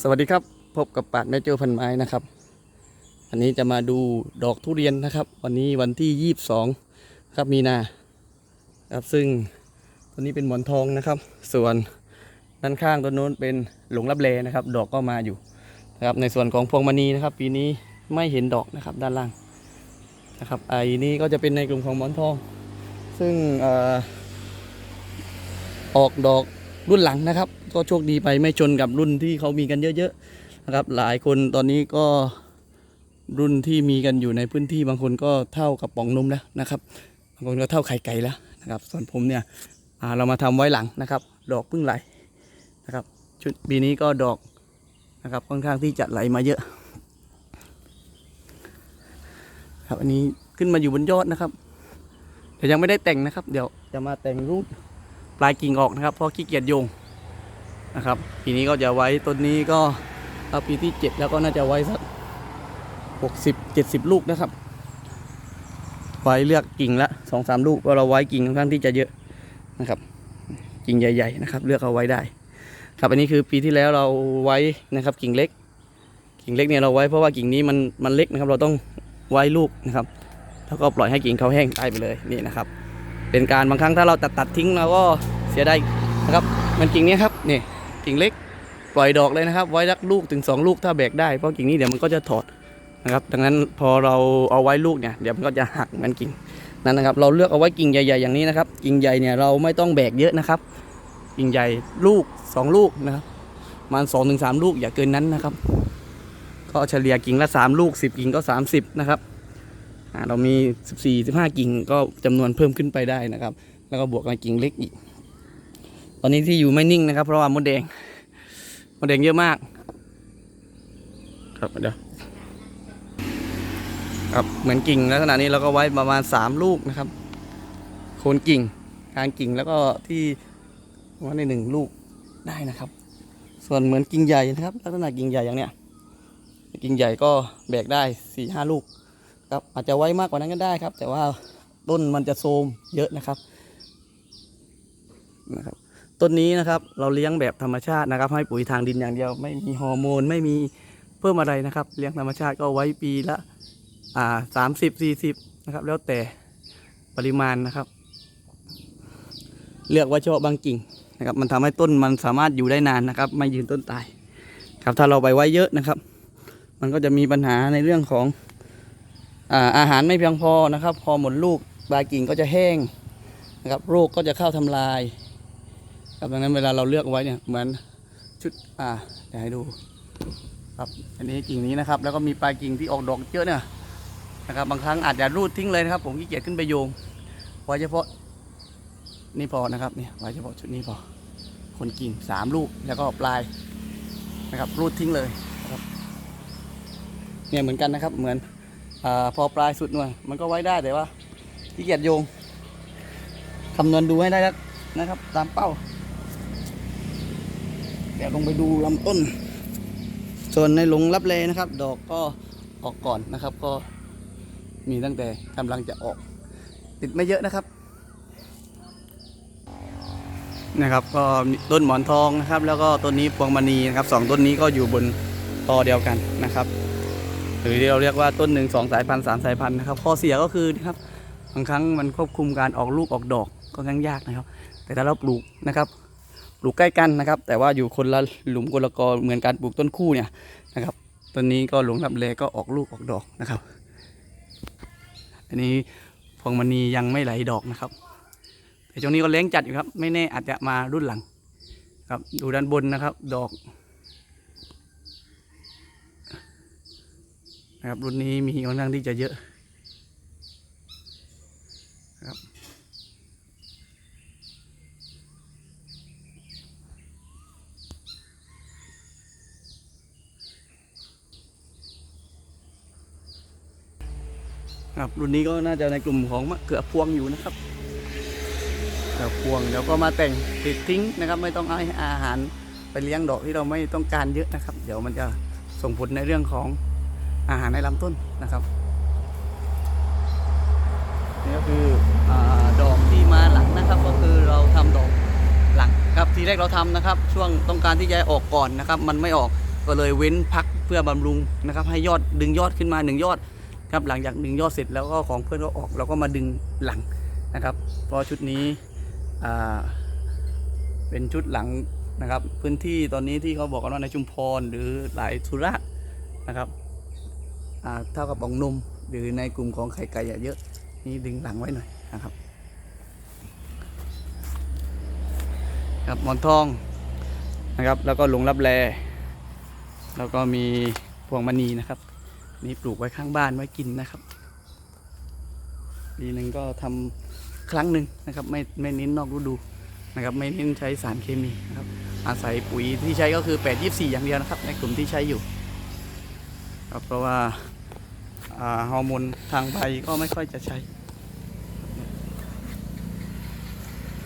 สวัสดีครับ พบกับปาดแม่เจ้าพันไม้นะครับ อันนี้จะมาดูดอกทุเรียนนะครับ วันนี้วันที่ 22 ครับมีนาครับซึ่งตัวนี้เป็นหมอนทองนะครับ ส่วนด้านข้างต้นโน้นเป็นหลงรับแลนะครับ ดอกก็มาอยู่นะครับในส่วนของพวงมณีนะครับ ปีนี้ไม่เห็นดอกนะครับด้านล่างนะครับไอ้นี้ก็จะเป็นในกลุ่มของหมอนทอง ซึ่งเอ่อออกดอก รุ่นหลังนะครับ ก็โชคดีไปไม่ชนกับรุ่นที่เขามีกันเยอะๆนะครับ หลายคนตอนนี้ก็รุ่นที่มีกันอยู่ในพื้นที่บางคนก็เท่ากับป่องนมแล้วนะครับบางคนก็เท่าไข่ไก่แล้วนะครับ ส่วนผมเนี่ยเรามาทำไว้หลังนะครับ ดอกพิ่งไหลนะครับชุดปีนี้ก็ดอกนะครับค่อนข้างที่จะไหลมาเยอะ ครับอันนี้ขึ้นมาอยู่บนยอดนะครับแต่ยังไม่ได้แต่งนะครับ เดี๋ยวจะมาแต่งรูป ปลายกิ่งออกนะครับเพราะขี้เกียจโยงนะครับปีนี้ก็จะไว้ต้นนี้ก็เอาปีที่ 7 แล้วก็น่าจะไว้สัก60 70 ลูกนะครับ ไว้เลือกกิ่งละสองสามลูกเพราะเราไว้กิ่งค่อนข้างที่จะเยอะนะครับ กิ่งใหญ่ ๆ นะครับ เลือกเอาไว้ได้ ครับอันนี้คือปีที่แล้วเราไว้นะครับ กิ่งเล็ก กิ่งเล็กเนี่ยเราไว้เพราะว่ากิ่งนี้มันมันเล็กนะครับ เราต้องไว้ลูกนะครับ แล้วก็ปล่อยให้กิ่งเขาแห้งตายไปเลยนี่นะครับ เป็นการบางครั้งถ้าเราตัดตัดทิ้งเราก็เสียดายนะครับ มันกิ่งนี้ครับนี่กิ่งเล็กปล่อยดอกเลยนะครับไว้รักลูกถึง 2 ลูกถ้าแบกได้เพราะกิ่งนี้เดี๋ยวมันก็จะถอดนะครับดังนั้นพอเราเอาไว้ลูกเนี่ยเดี๋ยวมันก็จะหักมือนกิ่งนั้นนะครับ เราเลือกเอาไว้กิ่งใหญ่ๆอย่างนี้นะครับ กิ่งใหญ่เนี่ยเราไม่ต้องแบกเยอะนะครับ กิ่งใหญ่ลูก 2 ลูกนะครับประมาณ2-3ถึงสามลูกอย่าเกินนั้นนะครับ ก็เฉลี่ยกิ่งละ 3 ลูก 10 กิ่งก็ 30 นะครับ เรามี 14 15 กิ่งก็จำนวนเพิ่มขึ้นไปได้นะครับ แล้วก็บวกกับกิ่งเล็กอีก ตอนนี้ที่อยู่ไม่นิ่งนะครับ เพราะว่ามดแดงมดแดงเยอะมาก ครับเดี๋ยวครับเหมือนกิ่งลักษณะนี้เราก็ไว้ประมาณ 3 ลูกนะครับ โคนกิ่งกลางกิ่งแล้วก็ที่ว่าในหนึ่งลูกได้นะครับ ส่วนเหมือนกิ่งใหญ่นะครับ ลักษณะกิ่งใหญ่อย่างเนี้ยกิ่งใหญ่ก็แบกได้สี่ห้าลูก ครับอาจจะไว้มากกว่านั้นก็ได้ครับ แต่ว่าต้นมันจะโทมเยอะนะครับนะครับต้นนี้นะครับเราเลี้ยงแบบธรรมชาตินะครับ ให้ปุ๋ยทางดินอย่างเดียว ไม่มีฮอร์โมนไม่มีเพิ่มอะไรนะครับ เลี้ยงธรรมชาติก็ไว้ปีละอ่าสามสิบสี่สิบนะครับ แล้วแต่ปริมาณนะครับ เลือกว้เฉพาะบางกิ่งนะครับ มันทำให้ต้นมันสามารถอยู่ได้นานนะครับ ไม่ยืนต้นตาย ครับถ้าเราไปไว้เยอะนะครับ มันก็จะมีปัญหาในเรื่องของ อาหารไม่เพียงพอนะครับ พอหมดลูกปลายกิ่งก็จะแห้งนะครับโรคก็จะเข้าทำลายครับดังนั้นเวลาเราเลือกไว้เนี่ยเหมือนชุดอ่าเดี๋ยวให้ดูครับอันนี้กิ่งนี้นะครับ แล้วก็มีปลายกิ่งที่ออกดอกเยอะเนี่ยนะครับบางครั้งอาจจะรูดทิ้งเลยนะครับ ผมขี้เกียจขึ้นไปโยง ไว้เฉพาะนี่พอนะครับเนี่ยไว้เฉพาะชุดนี้พอคนกิ่งสามลูกแล้วก็ปลายนะครับรูดทิ้งเลยนะครับเนี่ยเหมือนกันนะครับเหมือน อพอปลายสุดหน่วยมันก็ไว้ได้แต่ว่าขี้เกียจโยงคำนวณดูให้ได้แล้วนะครับ ตามเป้า เดี๋ยวลงไปดูลำต้น ส่วนในหลงรับเลนะครับ ดอกก็ออกก่อนนะครับ ก็มีตั้งแต่กำลังจะออก ติดไม่เยอะนะครับนะครับก็ต้นหมอนทองนะครับ แล้วก็ต้นนี้พวงมณีนะครับสองต้นนี้ก็อยู่บนตอเดียวกันนะครับ หรือที่เราเรียกว่าต้นหนึ่งสองสายพันธุ์สามสายพันธุ์นะครับข้อเสียก็คือนะครับบางครั้งมันควบคุมการออกลูกออกดอกก็ค่อนข้างยากนะครับ แต่ถ้าเราปลูกนะครับปลูกใกล้กันนะครับ แต่ว่าอยู่คนละหลุมคนละกอเหมือนการปลูกต้นคู่เนี่ยนะครับต้นนี้ก็หลงรับเลก็ออกลูกออกดอกนะครับ อันนี้พวงมณียังไม่ไหลดอกนะครับแต่ช่วงนี้ก็เลี้ยงจัดอยู่ครับ ไม่แน่อาจจะมารุ่นหลังครับดูด้านบนนะครับ ดอก นะครับรุ่นนี้มีค่อนข้างที่จะเยอะครับครับรุ่นนี้ก็น่าจะในกลุ่มของมะเขือพวงอยู่นะครับเขือพวงเดี๋ยวก็มาแต่งติดทิ้งนะครับ ไม่ต้องเอาให้อาหารไปเลี้ยงดอกที่เราไม่ต้องการเยอะนะครับ เดี๋ยวมันจะส่งผลในเรื่องของ อาหารในลำต้นนะครับนี่ก็คืออดอกที่มาหลังนะครับ ก็คือเราทำดอกหลังครับทีแรกเราทำนะครับ ช่วงต้องการที่จะออกก่อนนะครับ มันไม่ออกก็เลยเว้นพักเพื่อบำรุงนะครับ ให้ยอดดึงยอดขึ้นมาหนึ่งยอดครับหลังจากดึงยอดเสร็จแล้วก็ของเพื่อนก็ออกเราก็มาดึงหลังนะครับเพราะชุดนี้เป็นชุดหลังนะครับ พื้นที่ตอนนี้ที่เขาบอกกันว่าในชุมพรหรือหลายสุราษฎร์นะครับ เท่ากับบองนมหรือในกลุ่มของไข่ไก่เยอะนี่ดึงหลังไว้หน่อยนะครับครับหมอนทองนะครับแล้วก็หลงรับแลแล้วก็มีพวงมณีนะครับ นี่ปลูกไว้ข้างบ้านไว้กินนะครับปีหนึ่งก็ทำครั้งหนึ่งนะครับไม่ไม่เน้นนอกฤดูนะครับไม่เน้นใช้สารเคมีนะครับอาศัยปุ๋ยที่ใช้ก็คือ8 24 อย่างเดียวนะครับ ในกลุ่มที่ใช้อยู่ครับเพราะว่า ฮอร์โมนทางใบก็ไม่ค่อยจะใช้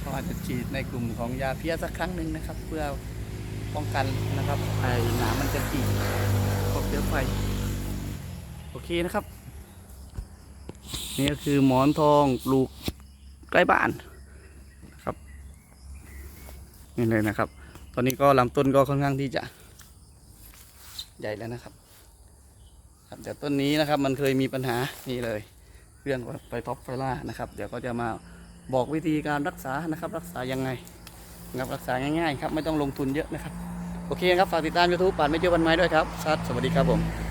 ก็อาจจะฉีดในกลุ่มของยาเพี้ยสักครั้งหนึ่งนะครับ เพื่อป้องกันนะครับไอ้หนามมันจะตีพวกเชื้อไฟโอเคนะครับ นี่ก็คือหมอนทองปลูกใกล้บ้านนะครับนี่เลยนะครับ ตอนนี้ก็ลำต้นก็ค่อนข้างที่จะใหญ่แล้วนะครับ ครับเดี๋ยวต้นนี้นะครับมันเคยมีปัญหานี่เลยเรื่องไปท็อปไฟล่านะครับ เดี๋ยวก็จะมาบอกวิธีการรักษานะครับ รักษายังไงนะครับรักษาง่ายๆครับไม่ต้องลงทุนเยอะนะครับ โอเคครับฝากติดตามยูทูปป่านไม่เจอวันไม้ด้วยครับครับสวัสดีครับผม